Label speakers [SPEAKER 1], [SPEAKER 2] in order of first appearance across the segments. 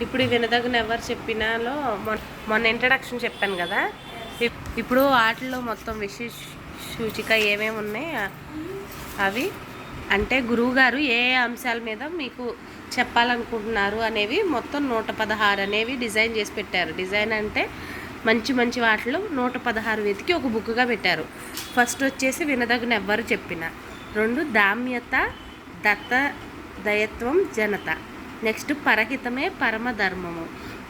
[SPEAKER 1] ఇప్పుడు వినదగిన ఎవరు చెప్పినాలో మొన్న మొన్న ఇంట్రడక్షన్ చెప్పాను కదా? ఇప్- ఇప్పుడు వాటిల్లో మొత్తం విశేష సూచిక ఏమేమి ఉన్నాయి? అవి అంటే గురువుగారు ఏ ఏ అంశాల మీద మీకు చెప్పాలనుకుంటున్నారు అనేవి మొత్తం నూట పదహారు అనేవి డిజైన్ చేసి పెట్టారు. డిజైన్ అంటే మంచి మంచి వాటిలో నూట పదహారు వెతికి ఒక బుక్గా పెట్టారు. ఫస్ట్ వచ్చేసి వినదగిన ఎవ్వరు చెప్పిన. రెండు దామ్యత దత్త దయత్వం జనత. నెక్స్ట్ పరహితమే పరమధర్మము.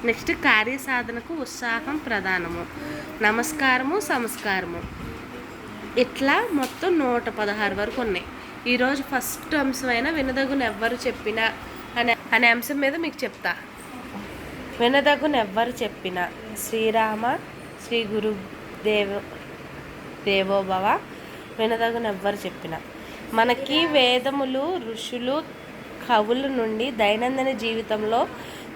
[SPEAKER 1] నెక్స్ట్ కార్యసాధనకు ఉత్సాహం ప్రధానము. నమస్కారము సంస్కారము. ఇట్లా మొత్తం నూట పదహారు వరకు ఉన్నాయి. ఈరోజు ఫస్ట్ అంశమైన వినదగున ఎవ్వరు చెప్పినా అనే అనే అంశం మీద మీకు చెప్తా. వినదగునెవ్వరు చెప్పినా శ్రీరామ శ్రీ గురు దేవ దేవోభవ వినదగునెవ్వరు చెప్పిన. మనకి వేదములు ఋషులు కవుల నుండి దైనందిన జీవితంలో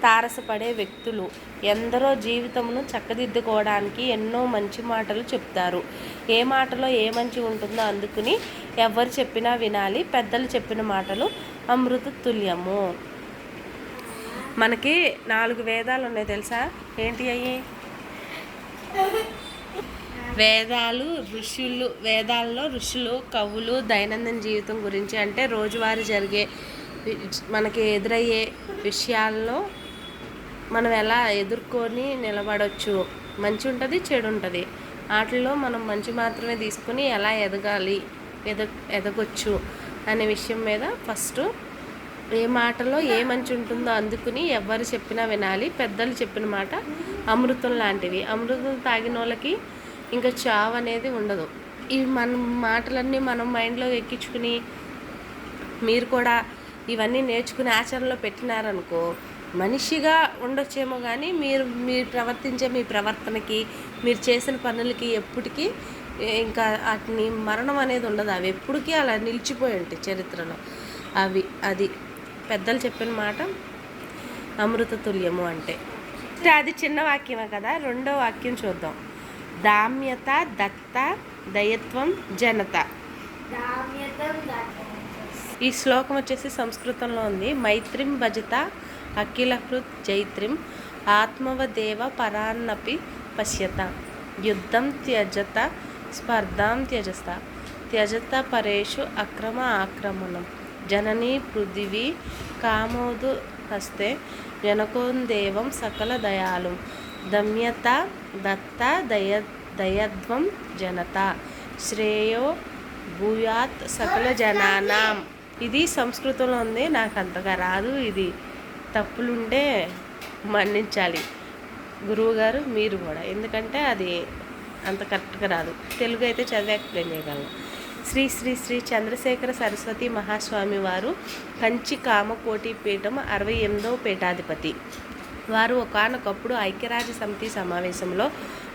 [SPEAKER 1] తారసపడే వ్యక్తులు. ఎందరో జీవితమును చక్కదిద్దుకోవడానికి ఎన్నో మంచి మాటలు చెప్తారు. ఏ మాటలో ఏ మంచి ఉంటుందో అందుకుని ఎవరు చెప్పినా వినాలి పెద్దలు చెప్పిన మాటలు అమృత తుల్యము మనకి నాలుగు వేదాలు ఉన్నాయి తెలుసా? ఏంటి అయ్యి? వేదాలు ఋషులు వేదాల్లో ఋషులు కవులు దైనందిన జీవితం గురించి అంటే రోజువారీ జరిగే మనకి ఎదురయ్యే విషయాల్లో మనం ఎలా ఎదుర్కొని నిలబడవచ్చు మంచి ఉంటుంది చెడు ఉంటుంది. ఆటల్లో మనం మంచి మాత్రమే తీసుకుని ఎలా ఎదగాలి ఎద ఎదగొచ్చు అనే విషయం మీద ఫస్ట్ ఏ మాటలో ఏ మంచి ఉంటుందో అందుకుని ఎవరు చెప్పినా వినాలి. పెద్దలు చెప్పిన మాట అమృతం లాంటివి అమృతం తాగిన వాళ్ళకి ఇంకా చావు అనేది ఉండదు. ఇవి మన మాటలన్నీ మనం మైండ్లో ఎక్కించుకుని మీరు కూడా ఇవన్నీ నేర్చుకుని ఆచరణలో పెట్టినారనుకో మనిషిగా ఉండొచ్చేమో కానీ మీరు మీరు ప్రవర్తించే మీ ప్రవర్తనకి మీరు చేసిన పనులకి ఎప్పటికీ ఇంకా వాటిని మరణం అనేది ఉండదు. అవి ఎప్పటికీ అలా నిలిచిపోయి ఉంటాయి చరిత్రలో. అవి అది పెద్దలు చెప్పిన మాట అమృత తుల్యము అంటే. అది చిన్న వాక్యమే కదా రెండో వాక్యం చూద్దాం. దామ్యత దత్త దయత్వం జనత. ఈ శ్లోకం వచ్చేసి సంస్కృతంలో ఉంది. మైత్రిం భజత అఖిలహృత్ జైత్రిం ఆత్మవదేవ పరాన్నపి పశ్యత. యుద్ధం త్యజత స్పర్ధాం త్యజస్త త్యజత పరేషు అక్రమ ఆక్రమణం. జననీ పృథివీ కామోదు హస్తే జనకోందేవం సకల దయాలు దమ్యత దత్త దయ దయధ్వం జనత. శ్రేయో భూయాత్ సకల జనానాం. ఇది సంస్కృతంలో ఉంది. నాకు అంతగా రాదు. ఇది తప్పులుంటే మన్నించాలి. గురువు గారు మీరు కూడా. ఎందుకంటే అది అంత కరెక్ట్గా రాదు. తెలుగు అయితే చదివి ఎక్స్ప్లెయిన్ చేయగలను. శ్రీ శ్రీ శ్రీ చంద్రశేఖర సరస్వతి మహాస్వామి వారు కంచి కామకోటి పీఠం అరవై ఎనిమిదవ పీఠాధిపతి. వారు ఒకానొకప్పుడు ఐక్యరాజ్య సమితి సమావేశంలో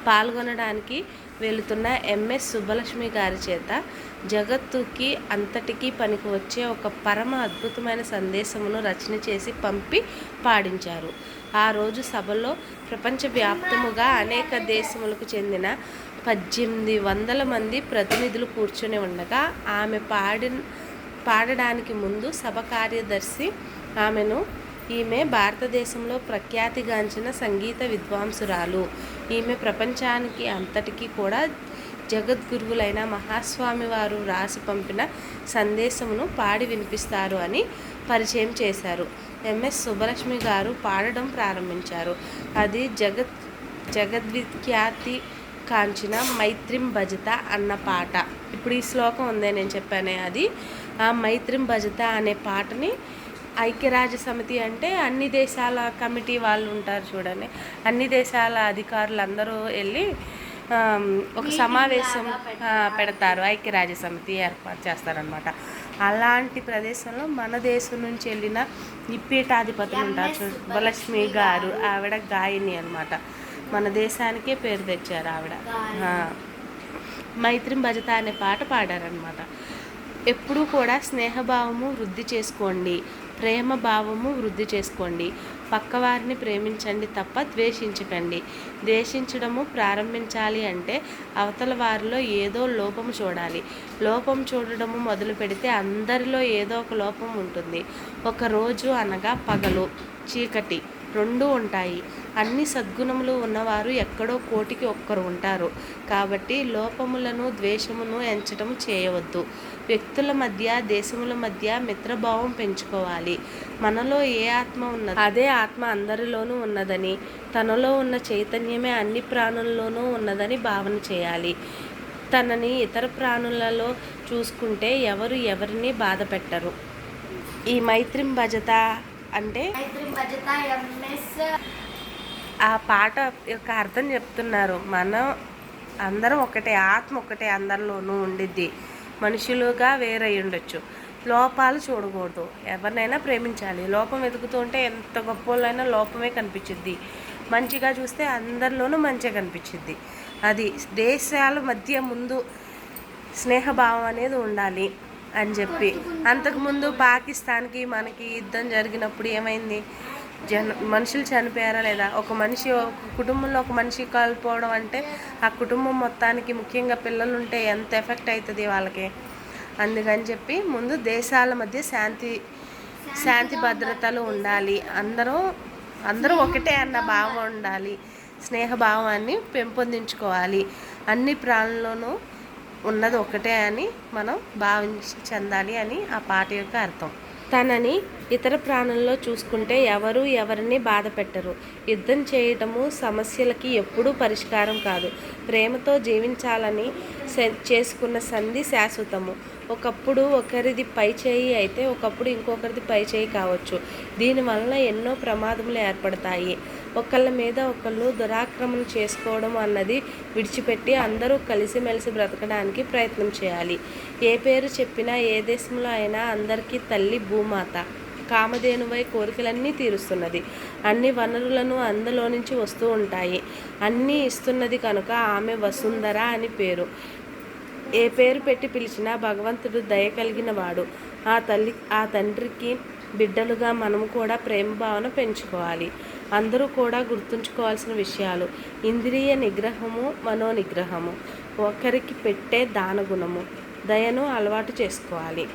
[SPEAKER 1] పాల్గొనడానికి వెళుతున్న ఎంఎస్ సుబ్బలక్ష్మి గారి చేత జగత్తుకి అంతటికీ పనికి వచ్చే ఒక పరమ అద్భుతమైన సందేశమును రచన చేసి పంపి పాడించారు. ఆ రోజు సభలో ప్రపంచవ్యాప్తముగా అనేక దేశములకు చెందిన పద్దెనిమిది వందల మంది ప్రతినిధులు కూర్చొని ఉండగా ఆమె పాడి పాడడానికి ముందు సభ కార్యదర్శి ఆమెను ఈమె భారతదేశంలో ప్రఖ్యాతిగాంచిన సంగీత విద్వాంసురాలు. ఈమె ప్రపంచానికి అంతటికీ కూడా జగద్గురువులైన మహాస్వామి వారు రాసి పంపిన సందేశమును పాడి వినిపిస్తారు అని పరిచయం చేశారు. ఎంఎస్ సుబ్బలక్ష్మి గారు పాడడం ప్రారంభించారు. అది జగత్ జగద్విఖ్యాతి కాంచిన మైత్రిం భజత అన్న పాట. ఇప్పుడు ఈ శ్లోకం ఉందే నేను చెప్పానే. అది ఆ మైత్రిం భజత అనే పాటని ఐక్యరాజ్య సమితి అంటే అన్ని దేశాల కమిటీ వాళ్ళు ఉంటారు చూడండి. అన్ని దేశాల అధికారులు అందరూ వెళ్ళి ఒక సమావేశం పెడతారు. ఐక్యరాజ్య సమితి ఏర్పాటు చేస్తారనమాట అలాంటి ప్రదేశంలో మన దేశం నుంచి వెళ్ళిన ఈ పీఠాధిపతులు ఉంటారు చూడు. సుబ్బలక్ష్మి గారు ఆవిడ గాయని అన్నమాట. మన దేశానికే పేరు తెచ్చారు ఆవిడ. మైత్రిం భజత అనే పాట పాడారనమాట ఎప్పుడూ కూడా స్నేహభావము వృద్ధి చేసుకోండి. ప్రేమ భావము వృద్ధి చేసుకోండి. పక్కవారిని ప్రేమించండి తప్ప ద్వేషించకండి. ద్వేషించడము ప్రారంభించాలి అంటే అవతల వారిలో ఏదో లోపము చూడాలి. లోపం చూడడము మొదలు పెడితే అందరిలో ఏదో ఒక లోపం ఉంటుంది. ఒక రోజు అనగా పగలు చీకటి రెండు ఉంటాయి. అన్ని సద్గుణములు ఉన్నవారు ఎక్కడో కోటికి ఒక్కరు ఉంటారు. కాబట్టి లోపములను ద్వేషమును ఎంచడం చేయవద్దు. వ్యక్తుల మధ్య దేశముల మధ్య మిత్రభావం పెంచుకోవాలి. మనలో ఏ ఆత్మ ఉన్నది? అదే ఆత్మ అందరిలోనూ ఉన్నదని తనలో ఉన్న చైతన్యమే అన్ని ప్రాణుల్లోనూ ఉన్నదని భావన చేయాలి. తనని ఇతర ప్రాణులలో చూసుకుంటే ఎవరు ఎవరిని బాధ పెట్టరు. ఈ మైత్రిం భజత అంటే?
[SPEAKER 2] మైత్రి భజత ఎంఎస్.
[SPEAKER 1] ఆ పాట యొక్క అర్థం చెప్తున్నారు. మనం అందరం ఒకటే ఆత్మ ఒకటే అందరిలోనూ ఉండిద్ది. మనుషులుగా వేరై ఉండొచ్చు లోపాలు చూడకూడదు. ఎవరినైనా ప్రేమించాలి. లోపం వెతుకుతూ ఉంటే ఎంత గొప్పలైనా లోపమే కనిపించింది మంచిగా చూస్తే అందరిలోనూ మంచిగా కనిపించింది అది దేశాల మధ్య ముందు స్నేహభావం అనేది ఉండాలి అని చెప్పి. అంతకుముందు పాకిస్తాన్కి మనకి యుద్ధం జరిగినప్పుడు ఏమైంది? జన మనుషులు చనిపోయారా లేదా? ఒక మనిషి ఒక కుటుంబంలో ఒక మనిషి కాలిపోవడం అంటే ఆ కుటుంబం మొత్తానికి ముఖ్యంగా పిల్లలు ఉంటే ఎంత ఎఫెక్ట్ అవుతుంది వాళ్ళకి? అందుకని చెప్పి ముందు దేశాల మధ్య శాంతి శాంతి భద్రతలు ఉండాలి. అందరూ అందరూ ఒకటే అన్న భావం ఉండాలి. స్నేహభావాన్ని పెంపొందించుకోవాలి. అన్ని ప్రాణుల్లోనూ ఉన్నది ఒకటే అని మనం భావించి చెందాలి అని ఆ పాట యొక్క అర్థం. తనని ఇతర ప్రాణంలో చూసుకుంటే ఎవరు ఎవరిని బాధ పెట్టరు యుద్ధం చేయటము సమస్యలకి ఎప్పుడూ పరిష్కారం కాదు. ప్రేమతో జీవించాలని చేసుకున్న సంధి శాశ్వతము. ఒకప్పుడు ఒకరిది పై చేయి అయితే ఒకప్పుడు ఇంకొకరిది పై చేయి కావచ్చు. దీనివలన ఎన్నో ప్రమాదములు ఏర్పడతాయి. ఒకళ్ళ మీద ఒకళ్ళు దురాక్రమణ చేసుకోవడం అన్నది విడిచిపెట్టి అందరూ కలిసిమెలిసి బ్రతకడానికి ప్రయత్నం చేయాలి. ఏ పేరు చెప్పినా ఏ దేశంలో అయినా అందరికీ తల్లి భూమాత. కామధేనువై కోరికలన్నీ తీరుస్తున్నది. అన్ని వనరులను అందులో నుంచి వస్తూ ఉంటాయి. అన్నీ ఇస్తున్నది కనుక ఆమె వసుంధర అని పేరు. ఏ పేరు పెట్టి పిలిచినా భగవంతుడు దయ కలిగిన వాడు. ఆ తల్లి ఆ తండ్రికి బిడ్డలుగా మనము కూడా ప్రేమ భావన పెంచుకోవాలి. అందరూ కూడా గుర్తుంచుకోవాల్సిన విషయాలు. ఇంద్రియ నిగ్రహము మనో నిగ్రహము ఒకరికి పెట్టే దాన గుణము. దయను అలవాటు చేసుకోవాలి.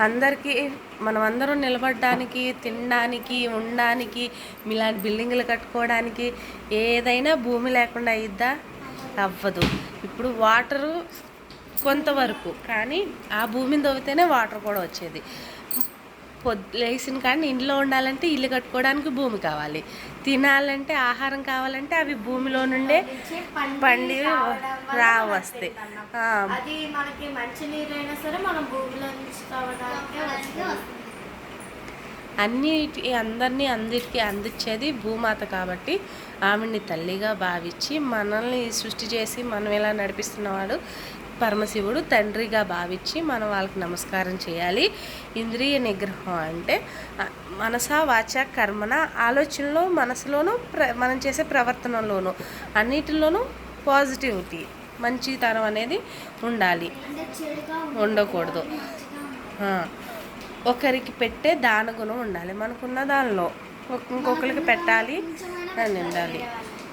[SPEAKER 1] అందరికీ మనం అందరం నిలబడడానికి తినడానికి ఉండడానికి ఇలాంటి బిల్డింగ్లు కట్టుకోవడానికి ఏదైనా భూమి లేకుండా అయిద్దా? అవ్వదు. ఇప్పుడు వాటరు కొంతవరకు కానీ ఆ భూమిని తవ్వితేనే వాటర్ కూడా వచ్చేది. లేచిన కానీ ఇంట్లో ఉండాలంటే ఇల్లు కట్టుకోవడానికి భూమి కావాలి. తినాలంటే ఆహారం కావాలంటే అవి భూమిలో నుండే పండి రా వస్తాయి. ఆ,
[SPEAKER 2] అది మనకి మంచి నీరైనా సరే మనం భూమిలో నుంచి కావడానికి వస్తుంది.
[SPEAKER 1] అన్నిటి అందరినీ అందరికీ అందించేది భూమాత కాబట్టి ఆమెని తల్లిగా భావించి మనల్ని సృష్టి చేసి మనం ఎలా నడిపిస్తున్నవాడు పరమశివుడు తండ్రిగా భావించి మనం వాళ్ళకి నమస్కారం చేయాలి. ఇంద్రియ నిగ్రహం అంటే మనస వాచ కర్మన ఆలోచనలో మనసులోనూ ప్ర మనం చేసే ప్రవర్తనలోనూ అన్నిటిలోనూ పాజిటివిటీ మంచితనం అనేది ఉండాలి. ఉండకూడదు. ఒకరికి పెట్టే దాన గుణం ఉండాలి. మనకున్న దానిలో ఇంకొకరికి పెట్టాలి అని ఉండాలి.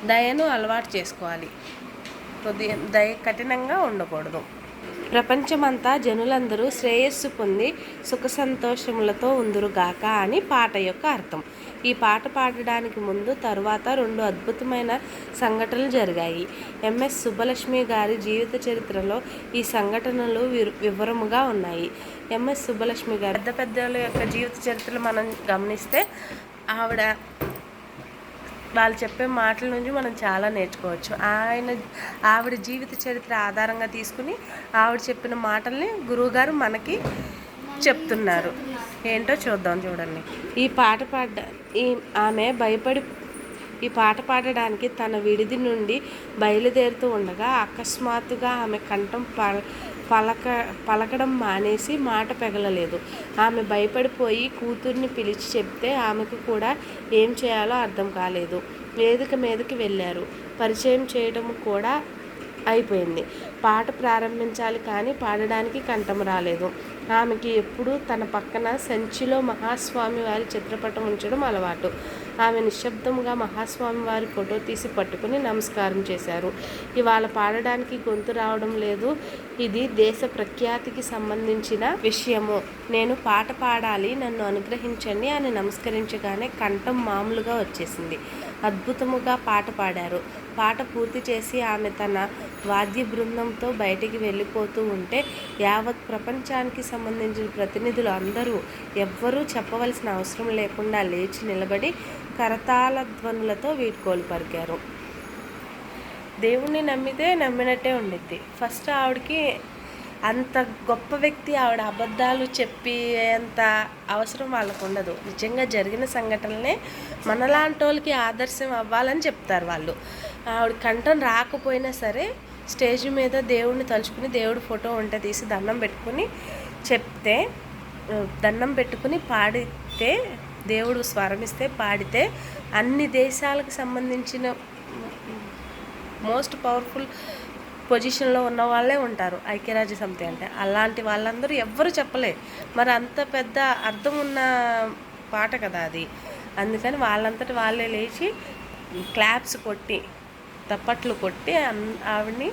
[SPEAKER 1] దయను అలవాటు చేసుకోవాలి. దయ కఠినంగా ఉండకూడదు. ప్రపంచమంతా జనులందరూ శ్రేయస్సు పొంది సుఖ సంతోషములతో ఉందురుగాక అని పాట యొక్క అర్థం. ఈ పాట పాడడానికి ముందు తరువాత రెండు అద్భుతమైన సంఘటనలు జరిగాయి. ఎంఎస్ సుబ్బలక్ష్మి గారి జీవిత చరిత్రలో ఈ సంఘటనలు విరు- వివరముగా ఉన్నాయి. ఎంఎస్ సుబ్బలక్ష్మి గారు పెద్ద పెద్దల యొక్క జీవిత చరిత్రలు మనం గమనిస్తే ఆవిడ వాళ్ళు చెప్పే మాటల నుంచి మనం చాలా నేర్చుకోవచ్చు. ఆయన ఆవిడ జీవిత చరిత్ర ఆధారంగా తీసుకుని ఆవిడ చెప్పిన మాటల్ని గురువుగారు మనకి చెప్తున్నారు. ఏంటో చూద్దాం చూడండి. ఈ పాట పాడ ఈ ఆమె భయపడి ఈ పాట పాడడానికి తన విడిది నుండి బయలుదేరుతూ ఉండగా అకస్మాత్తుగా ఆమె కంఠం పలక పలకడం మానేసి మాట పెగలలేదు. ఆమె భయపడిపోయి కూతుర్ని పిలిచి చెప్తే ఆమెకు కూడా ఏం చేయాలో అర్థం కాలేదు. వేదిక మీదకి వెళ్ళారు. పరిచయం చేయడం కూడా అయిపోయింది. పాట ప్రారంభించాలి కానీ పాడడానికి కంఠం రాలేదు. ఆమెకి ఎప్పుడూ తన పక్కన సంచిలో మహాస్వామి వారి చిత్రపటం ఉంచడం అలవాటు. ఆమె నిశ్శబ్దంగా మహాస్వామి వారి ఫోటో తీసి పట్టుకుని నమస్కారం చేశారు. ఇవాళ పాడడానికి గొంతు రావడం లేదు. ఇది దేశ ప్రఖ్యాతికి సంబంధించిన విషయము. నేను పాట పాడాలి నన్ను అనుగ్రహించండి అని నమస్కరించగానే కంఠం మామూలుగా వచ్చేసింది. అద్భుతముగా పాట పాడారు. పాట పూర్తి చేసి ఆమె తన వాద్య బృందంతో బయటికి వెళ్ళిపోతూ ఉంటే యావత్ ప్రపంచానికి సంబంధించిన ప్రతినిధులు అందరూ ఎవ్వరూ చెప్పవలసిన అవసరం లేకుండా లేచి నిలబడి కరతాళ ధ్వనులతో వీడ్కోలు పరికారు దేవుణ్ణి నమ్మితే నమ్మినట్టే ఉండిద్ది. ఫస్ట్ ఆవిడకి అంత గొప్ప వ్యక్తి ఆవిడ అబద్ధాలు చెప్పేంత అవసరం వాళ్ళకు ఉండదు. నిజంగా జరిగిన సంఘటనలే మనలాంటి వాళ్ళకి ఆదర్శం అవ్వాలని చెప్తారు వాళ్ళు. ఆవిడ కంఠం రాకపోయినా సరే స్టేజ్ మీద దేవుడిని తలుచుకుని దేవుడి ఫోటో ఉంటే తీసి దండం పెట్టుకుని చెప్తే దండం పెట్టుకుని పాడితే దేవుడు స్వరమిస్తే పాడితే అన్ని దేశాలకు సంబంధించిన మోస్ట్ పవర్ఫుల్ పొజిషన్లో ఉన్న వాళ్ళే ఉంటారు ఐక్యరాజ్య సమితి అంటే. అలాంటి వాళ్ళందరూ ఎవ్వరు చెప్పలే. మరి అంత పెద్ద అర్థం ఉన్న పాట కదా అది. అందుకని వాళ్ళంతటి వాళ్ళే లేచి క్లాప్స్ కొట్టి తప్పట్లు కొట్టి ఆవిడని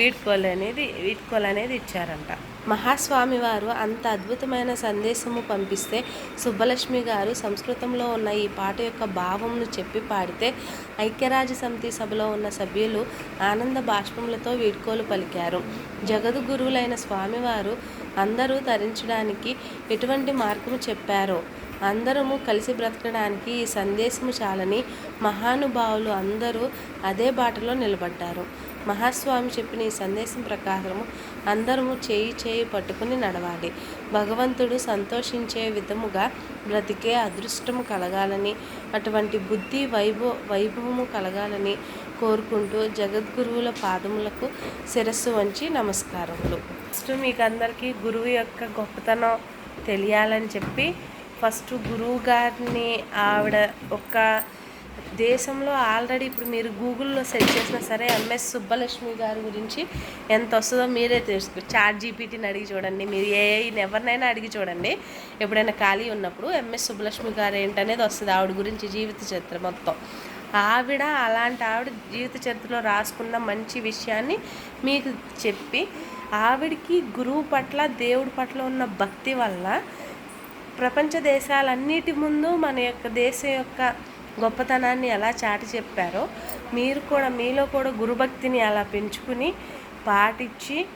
[SPEAKER 1] వీడ్కోలు అనేది వీడ్కోలు అనేది ఇచ్చారంట. మహాస్వామి వారు అంత అద్భుతమైన సందేశము పంపిస్తే సుబ్బలక్ష్మి గారు సంస్కృతంలో ఉన్న ఈ పాట యొక్క భావంను చెప్పి పాడితే ఐక్యరాజ్య సమితి సభలో ఉన్న సభ్యులు ఆనంద బాష్పములతో వీడ్కోలు పలికారు. జగద్గురువులైన స్వామివారు అందరూ తరించడానికి ఎటువంటి మార్గము చెప్పారో అందరము కలిసి బ్రతకడానికి ఈ సందేశము చాలని మహానుభావులు అందరూ అదే బాటలో నిలబడ్డారు. మహాస్వామి చెప్పిన ఈ సందేశం ప్రకారము అందరము చేయి చేయి పట్టుకుని నడవాలి. భగవంతుడు సంతోషించే విధముగా బ్రతికే అదృష్టము కలగాలని అటువంటి బుద్ధి వైభవ వైభవము కలగాలని కోరుకుంటూ జగద్గురువుల పాదములకు శిరస్సు వంచి నమస్కారములు. ఫస్ట్ మీకు అందరికీ గురువు యొక్క గొప్పతనం తెలియాలని చెప్పి ఫస్ట్ గురువు గారిని ఆవిడ ఒక దేశంలో ఆల్రెడీ ఇప్పుడు మీరు గూగుల్లో సెర్చ్ చేసినా సరే ఎంఎస్ సుబ్బలక్ష్మి గారి గురించి ఎంత వస్తుందో మీరే తెలుసుకో చాట్ జీపీటీని అడిగి చూడండి మీరు ఏఐని ఎవరినైనా అడిగి చూడండి. ఎప్పుడైనా ఖాళీ ఉన్నప్పుడు ఎంఎస్ సుబ్బలక్ష్మి గారు ఏంటనేది వస్తుంది ఆవిడ గురించి జీవిత చరిత్ర మొత్తం. ఆవిడ అలాంటి ఆవిడ జీవిత చరిత్రలో రాసుకున్న మంచి విషయాన్ని మీకు చెప్పి ఆవిడికి గురువు పట్ల దేవుడి పట్ల ఉన్న భక్తి వల్ల ప్రపంచ దేశాలన్నిటి ముందు మన యొక్క దేశం యొక్క గొప్పతనాన్ని ఎలా చాటి చెప్పారో మీరు కూడా మీలో కూడా గురుభక్తిని అలా పెంచుకుని పాటించి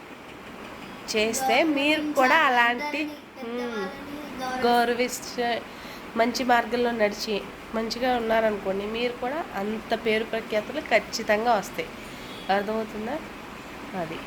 [SPEAKER 1] చేస్తే మీరు కూడా అలాంటి గౌరవిస్తే మంచి మార్గంలో నడిచి మంచిగా ఉన్నారనుకోండి మీరు కూడా అంత పేరు ప్రఖ్యాతులు ఖచ్చితంగా వస్తాయి. అర్థమవుతుందా? అది.